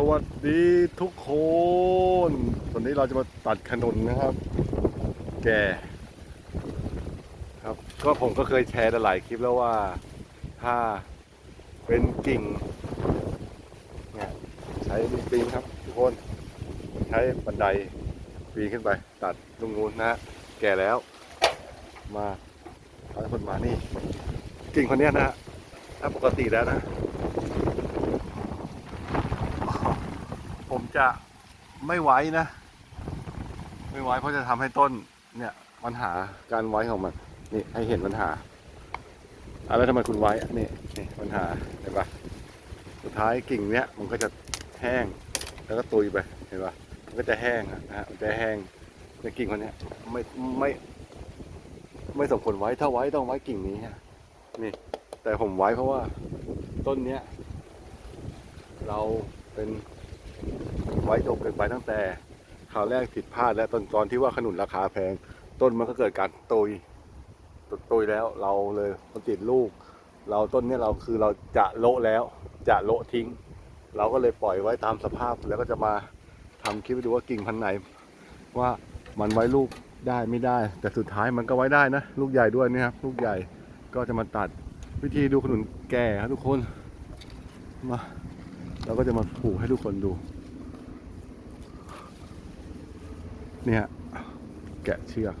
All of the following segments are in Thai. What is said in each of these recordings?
สวัสดีทุกคน วันนี้เราจะมาตัดขนุนนะครับ แก่ ครับ ก็ผมก็เคยแชร์หลายคลิปแล้วว่า ถ้าเป็นกิ่งเนี่ยใช้ปีนครับ ทุกคน ใช้บันไดปีนขึ้นไป ตัดตรงนู้นนะฮะแก่แล้ว มาเอาคนมานี่ กิ่งคนนี้นะฮะถ้าปกติแล้วนะ ผม จะไม่ไว้นะ ไม่ไว้เพราะจะทำให้ต้นเนี่ยปัญหาการไว้ของมัน นี่ให้เห็นปัญหาอะแล้วทำไมคุณไว้นี่นี่ปัญหาเห็นปะสุดท้ายกิ่งเนี้ยมันก็จะแห้ง แล้วก็ตุยไปเห็นปะมันก็จะแห้งอะนะฮะมันจะแห้งในกิ่งคนเนี้ยไม่ไม่ไม่สมควรไว้ถ้าไว้ต้องไว้กิ่งนี้ฮะนี่ แต่ผมไว้เพราะว่าต้นเนี้ย เราเป็น ไว้จบเกินไปตั้งแต่คราวแรกผิดพลาดและตอนตอนที่ว่าขนุนราคาแพง ต้นมันก็เกิดการตุยตุตุยแล้วเราเลยมันติดลูก เราต้นนี้เราคือเราจะโละแล้ว จะโละทิ้ง เราก็เลยปล่อยไว้ตามสภาพแล้วก็จะมาทำคลิปดูว่ากิ่งพันไหน ว่ามันไว้ลูกได้ไม่ได้ แต่สุดท้ายมันก็ไว้ได้นะ ลูกใหญ่ด้วยนี่ครับลูกใหญ่ก็จะมาตัดวิธีดูขนุนแก่ครับทุกคนมาเราก็จะมาผูกให้ทุกคนดู เนี่ยแกะเชือก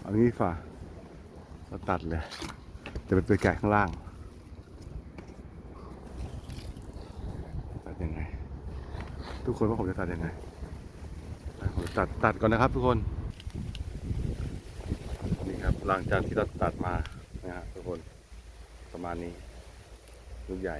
เอางี้ฝ่าเราตัดเลยจะเป็นตัวแกะข้างล่างตัดยังไง ทุกคนว่าผมจะตัดยังไงผมตัดตัดก่อนนะครับทุกคนนี่ครับหลังจากที่เราตัดมานะฮะทุกคนประมาณนี้ลูกใหญ่